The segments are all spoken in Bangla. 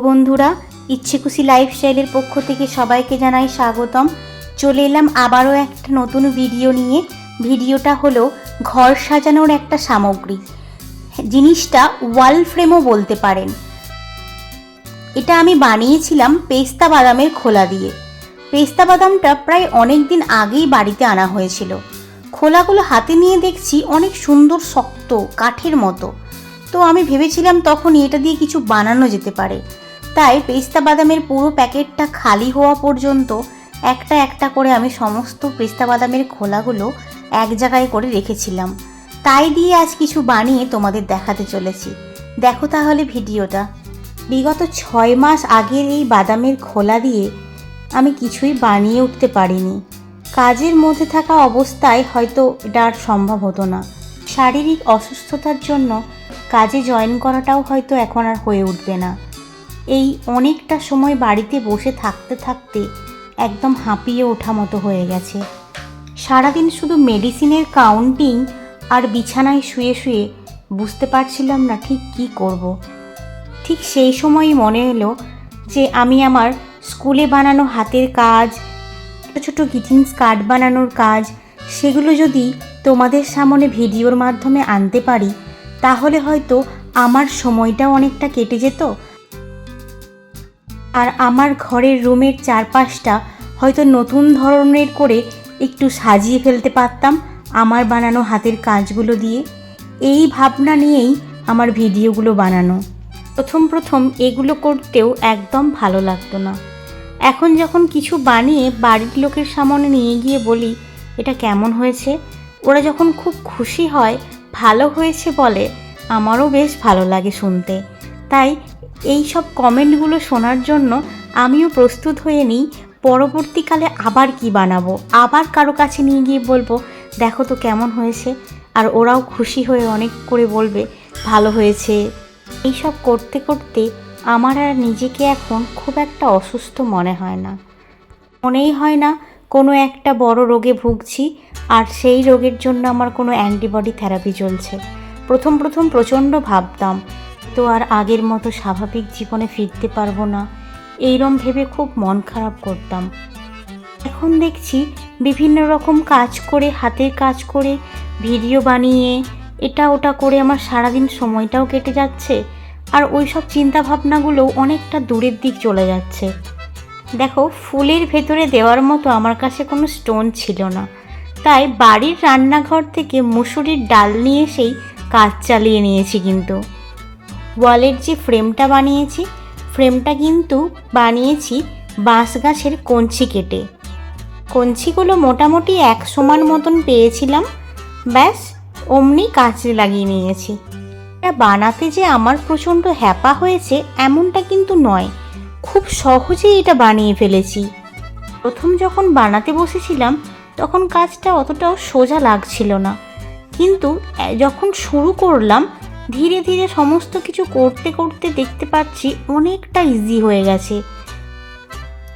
বন্ধুরা ইচ্ছে খুশি লাইফস্টাইলের পক্ষ থেকে সবাইকে জানাই স্বাগতম। চলে এলাম আবারও একটা নতুন ভিডিও নিয়ে। ভিডিওটা হলো ঘর সাজানোর একটা সামগ্রী। জিনিসটা ওয়াল ফ্রেমও বলতে পারেন। এটা আমি বানিয়েছিলাম পেস্তা বাদামের খোলা দিয়ে। পেস্তা বাদামটা প্রায় অনেক দিন আগেই বাড়িতে আনা হয়েছিল। খোলাগুলো হাতে নিয়ে দেখছি অনেক সুন্দর, শক্ত, কাঠের মতো। তো আমি ভেবেছিলাম তখনই এটা দিয়ে কিছু বানানো যেতে পারে। তাই পেস্তা বাদামের পুরো প্যাকেটটা খালি হওয়া পর্যন্ত একটা একটা করে আমি সমস্ত পেস্তা বাদামের খোলাগুলো এক জায়গায় করে রেখেছিলাম। তাই দিয়ে আজ কিছু বানিয়ে তোমাদের দেখাতে চলেছি। দেখো তাহলে ভিডিওটা। বিগত ছয় মাস আগের এই বাদামের খোলা দিয়ে আমি কিছুই বানিয়ে উঠতে পারিনি। কাজের মধ্যে থাকা অবস্থায় হয়তো এটা আর সম্ভব হতো না। শারীরিক অসুস্থতার জন্য কাজে জয়েন করাটাও হয়তো এখন আর হয়ে উঠবে না। এই অনেকটা সময় বাড়িতে বসে থাকতে থাকতে একদম হাঁপিয়ে ওঠা মতো হয়ে গেছে সারাদিন শুধু মেডিসিনের কাউন্টিং আর বিছানায় শুয়ে শুয়ে বুঝতে পারছিলাম না ঠিক কী করব। ঠিক সেই সময়ই মনে এলো যে আমি আমার স্কুলে বানানো হাতের কাজ, ছোটো ছোটো গ্রিটিংস কার্ড বানানোর কাজ, সেগুলো যদি তোমাদের সামনে ভিডিওর মাধ্যমে আনতে পারি, তাহলে হয়তো আমার সময়টাও অনেকটা কেটে যেত আর আমার ঘরের রুমের চারপাশটা হয়তো নতুন ধরনের করে একটু সাজিয়ে ফেলতে পারতাম আমার বানানো হাতের কাজগুলো দিয়ে। এই ভাবনা নিয়েই আমার ভিডিওগুলো বানানো। প্রথম প্রথম এগুলো করতেও একদম ভালো লাগতো না। এখন যখন কিছু বানিয়ে বাড়ির লোকের সামনে নিয়ে গিয়ে বলি, এটা কেমন হয়েছে? ওরা যখন খুব খুশি হয়, ভালো হয়েছে বলে, আমারও বেশ ভালো লাগে শুনতে। তাই এই সব কমেন্টগুলো শোনার জন্য আমিও প্রস্তুত হয়ে নিই, পরবর্তীকালে আবার কি বানাবো? আবার কারও কাছে নিয়ে গিয়ে বলব, দেখো তো কেমন হয়েছে। আর ওরাও খুশি হয়ে অনেক করে বলবে, ভালো হয়েছে। এইসব করতে করতে আমার আর নিজেকে এখন খুব একটা অসুস্থ মনে হয় না। মনেই হয় না কোনো একটা বড় রোগে ভুগছি, আর সেই রোগের জন্য আমার কোনো অ্যান্টিবডি থেরাপি চলছে। প্রথম প্রথম প্রচণ্ড ভাবতাম তো আর আগের মতো স্বাভাবিক জীবনে ফিরতে পারব না। এইরম ভেবে খুব মন খারাপ করতাম। এখন দেখছি বিভিন্ন রকম কাজ করে, হাতের কাজ করে, ভিডিও বানিয়ে, এটা ওটা করে আমার সারাদিন সময়টাও কেটে যাচ্ছে আর ওই সব চিন্তাভাবনাগুলোও অনেকটা দূরের দিক চলে যাচ্ছে। দেখো, ফুলের ভেতরে দেওয়ার মতো আমার কাছে কোনো স্টোন ছিল না। তাই বাড়ির রান্নাঘর থেকে মুসুরির ডাল নিয়ে এসেই কাজ চালিয়ে নিয়েছি কিন্তু। ওয়ালের যে ফ্রেমটা বানিয়েছি, ফ্রেমটা কিন্তু বানিয়েছি বাঁশ গাছের কঞ্চি কেটে। কঞ্চিগুলো মোটামুটি এক সমান মতন পেয়েছিলাম, ব্যাস, অমনি কাজে লাগিয়ে নিয়েছি। এটা বানাতে যে আমার প্রচণ্ড হ্যাপা হয়েছে এমনটা কিন্তু নয়, খুব সহজেই এটা বানিয়ে ফেলেছি। প্রথম যখন বানাতে বসেছিলাম, তখন কাজটা অতটাও সোজা লাগছিল না। কিন্তু যখন শুরু করলাম ধীরে ধীরে সমস্ত কিছু করতে করতে দেখতে পাচ্ছি অনেকটা ইজি হয়ে গেছে।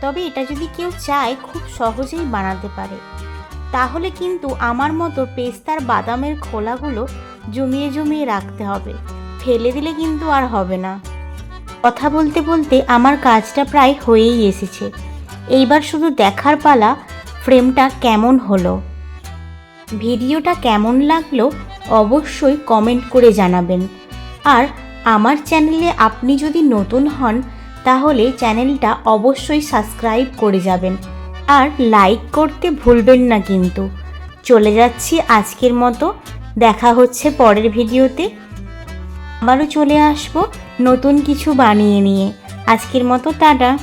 তবে এটা যদি কেউ চায়, খুব সহজেই বানাতে পারে। তাহলে কিন্তু আমার মতো পেস্তার বাদামের খোলাগুলো জমিয়ে জমিয়ে রাখতে হবে। ফেলে দিলে কিন্তু আর হবে না। কথা বলতে বলতে আমার কাজটা প্রায় হয়েই এসেছে। এইবার শুধু দেখার পালা ফ্রেমটা কেমন হলো? ভিডিওটা কেমন লাগল? অবশ্যই কমেন্ট করে জানাবেন। আর আমার চ্যানেলে আপনি যদি নতুন হন, তাহলে চ্যানেলটা অবশ্যই সাবস্ক্রাইব করে যাবেন। আর লাইক করতে ভুলবেন না কিন্তু। চলে যাচ্ছি আজকের মতো। দেখা হচ্ছে পরের ভিডিওতে। আবারও চলে আসব নতুন কিছু বানিয়ে নিয়ে। আজকের মতো, টাটা।